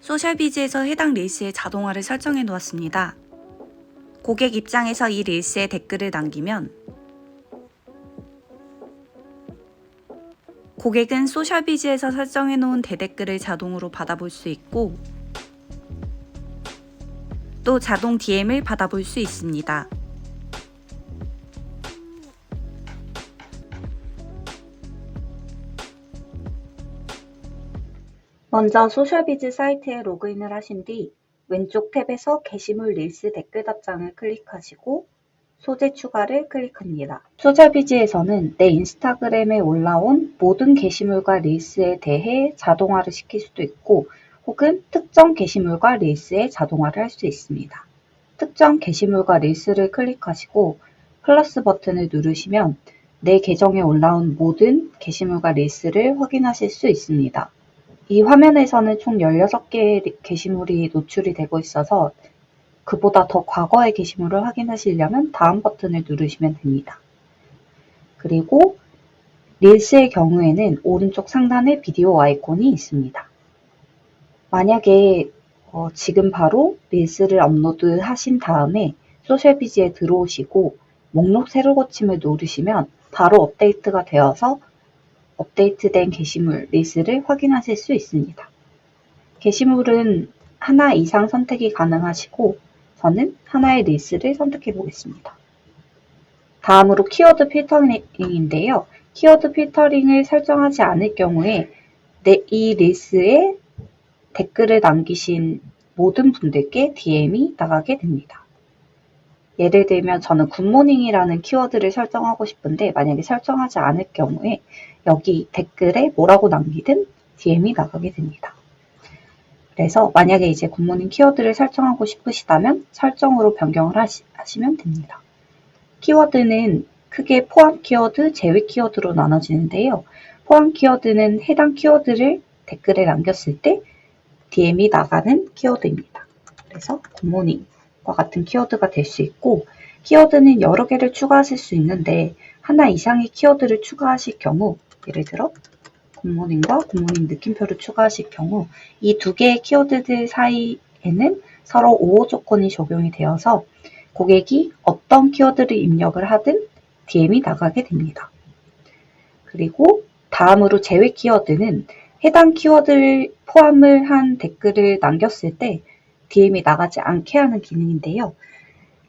소셜비즈에서 해당 릴스의 자동화를 설정해 놓았습니다. 고객 입장에서 이 릴스에 댓글을 남기면 고객은 소셜비즈에서 설정해 놓은 대댓글을 자동으로 받아볼 수 있고 또 자동 DM을 받아볼 수 있습니다. 먼저 소셜비즈 사이트에 로그인을 하신 뒤 왼쪽 탭에서 게시물 릴스 댓글 답장을 클릭하시고 소재 추가를 클릭합니다. 소셜비즈에서는 내 인스타그램에 올라온 모든 게시물과 릴스에 대해 자동화를 시킬 수도 있고 혹은 특정 게시물과 릴스에 자동화를 할 수 있습니다. 특정 게시물과 릴스를 클릭하시고 플러스 버튼을 누르시면 내 계정에 올라온 모든 게시물과 릴스를 확인하실 수 있습니다. 이 화면에서는 총 16개의 게시물이 노출이 되고 있어서 그보다 더 과거의 게시물을 확인하시려면 다음 버튼을 누르시면 됩니다. 그리고 릴스의 경우에는 오른쪽 상단에 비디오 아이콘이 있습니다. 만약에 어, 지금 바로 릴스를 업로드 하신 다음에 소셜비즈에 들어오시고 목록 새로 고침을 누르시면 바로 업데이트가 되어서 업데이트된 게시물 릴스를 확인하실 수 있습니다. 게시물은 하나 이상 선택이 가능하시고 저는 하나의 릴스를 선택해 보겠습니다. 다음으로 키워드 필터링인데요. 키워드 필터링을 설정하지 않을 경우에 내이 릴스에 댓글을 남기신 모든 분들께 DM이 나가게 됩니다. 예를 들면 저는 굿모닝이라는 키워드를 설정하고 싶은데 만약에 설정하지 않을 경우에 여기 댓글에 뭐라고 남기든 DM이 나가게 됩니다. 그래서 만약에 이제 굿모닝 키워드를 설정하고 싶으시다면 설정으로 변경을 하시, 하시면 됩니다. 키워드는 크게 포함 키워드, 제외 키워드로 나눠지는데요. 포함 키워드는 해당 키워드를 댓글에 남겼을 때 DM이 나가는 키워드입니다. 그래서 굿모닝 과 같은 키워드가 될 수 있고 키워드는 여러 개를 추가하실 수 있는데 하나 이상의 키워드를 추가하실 경우 예를 들어 굿모닝과 굿모닝 느낌표를 추가하실 경우 이 두 개의 키워드들 사이에는 서로 오호 조건이 적용이 되어서 고객이 어떤 키워드를 입력을 하든 DM이 나가게 됩니다. 그리고 다음으로 제외 키워드는 해당 키워드를 포함을 한 댓글을 남겼을 때 DM이 나가지 않게 하는 기능인데요.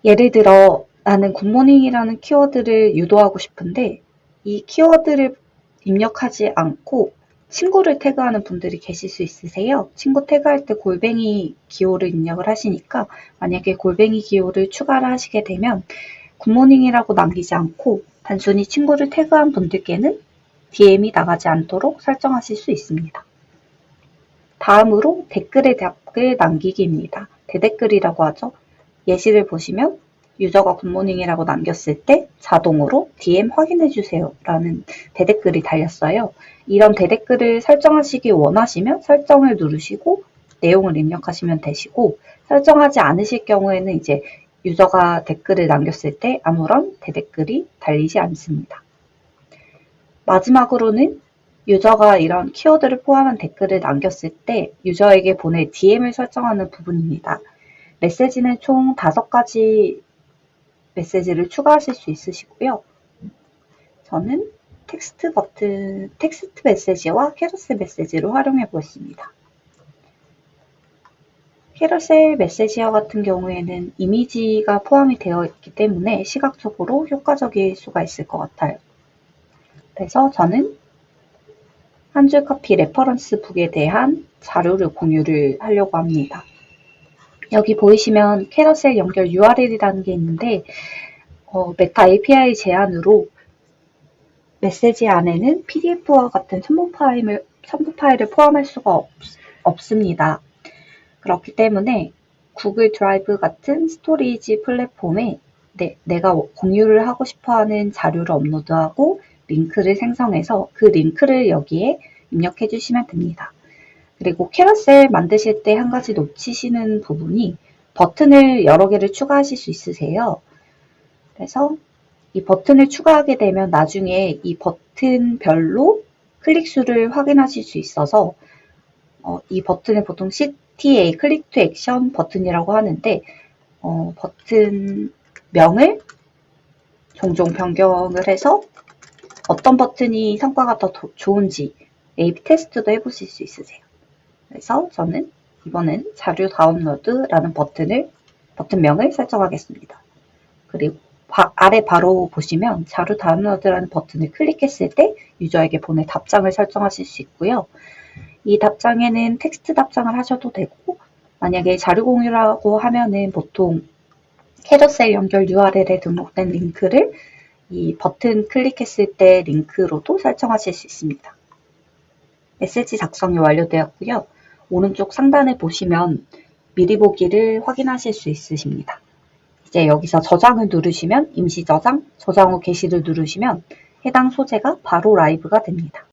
예를 들어 나는 굿모닝이라는 키워드를 유도하고 싶은데 이 키워드를 입력하지 않고 친구를 태그하는 분들이 계실 수 있으세요. 친구 태그할 때 골뱅이 기호를 입력을 하시니까 만약에 골뱅이 기호를 추가를 하시게 되면 굿모닝이라고 남기지 않고 단순히 친구를 태그한 분들께는 DM이 나가지 않도록 설정하실 수 있습니다. 다음으로 댓글에 댓글 남기기입니다. 대댓글이라고 하죠. 예시를 보시면 유저가 굿모닝이라고 남겼을 때 자동으로 DM 확인해주세요 라는 대댓글이 달렸어요. 이런 대댓글을 설정하시기 원하시면 설정을 누르시고 내용을 입력하시면 되시고 설정하지 않으실 경우에는 이제 유저가 댓글을 남겼을 때 아무런 대댓글이 달리지 않습니다. 마지막으로는 유저가 이런 키워드를 포함한 댓글을 남겼을 때 유저에게 보낼 DM을 설정하는 부분입니다. 메시지는 총 5가지 메시지를 추가하실 수 있으시고요. 저는 텍스트 버튼, 텍스트 메시지와 캐러셀 메시지를 활용해 보겠습니다. 캐러셀 메시지와 같은 경우에는 이미지가 포함이 되어 있기 때문에 시각적으로 효과적일 수가 있을 것 같아요. 그래서 저는 한줄 커피 레퍼런스 북에 대한 자료를 공유를 하려고 합니다. 여기 보이시면 캐러셀 연결 URL이라는 게 있는데 어, 메타 API 제한으로 메시지 안에는 PDF와 같은 첨부 파일을, 첨부 파일을 포함할 수가 없, 없습니다. 그렇기 때문에 구글 드라이브 같은 스토리지 플랫폼에 내, 내가 공유를 하고 싶어하는 자료를 업로드하고 링크를 생성해서 그 링크를 여기에 입력해 주시면 됩니다. 그리고 캐러셀 만드실 때 한 가지 놓치시는 부분이 버튼을 여러 개를 추가하실 수 있으세요. 그래서 이 버튼을 추가하게 되면 나중에 이 버튼별로 클릭 수를 확인하실 수 있어서 어, 이 버튼을 보통 시, TA 클릭 투 액션 버튼이라고 하는데 어, 버튼 명을 종종 변경을 해서 어떤 버튼이 성과가 더 도- 좋은지 A/B 테스트도 해보실 수 있으세요. 그래서 저는 이번엔 자료 다운로드라는 버튼을 버튼명을 설정하겠습니다. 그리고 바- 아래 바로 보시면 자료 다운로드라는 버튼을 클릭했을 때 유저에게 보낼 답장을 설정하실 수 있고요. 이 답장에는 텍스트 답장을 하셔도 되고 만약에 자료 공유라고 하면은 보통 캐러셀 연결 URL에 등록된 링크를 이 버튼 클릭했을 때 링크로도 설정하실 수 있습니다. 메시지 작성이 완료되었고요. 오른쪽 상단에 보시면 미리 보기를 확인하실 수 있으십니다. 이제 여기서 저장을 누르시면 임시 저장, 저장 후 게시를 누르시면 해당 소재가 바로 라이브가 됩니다.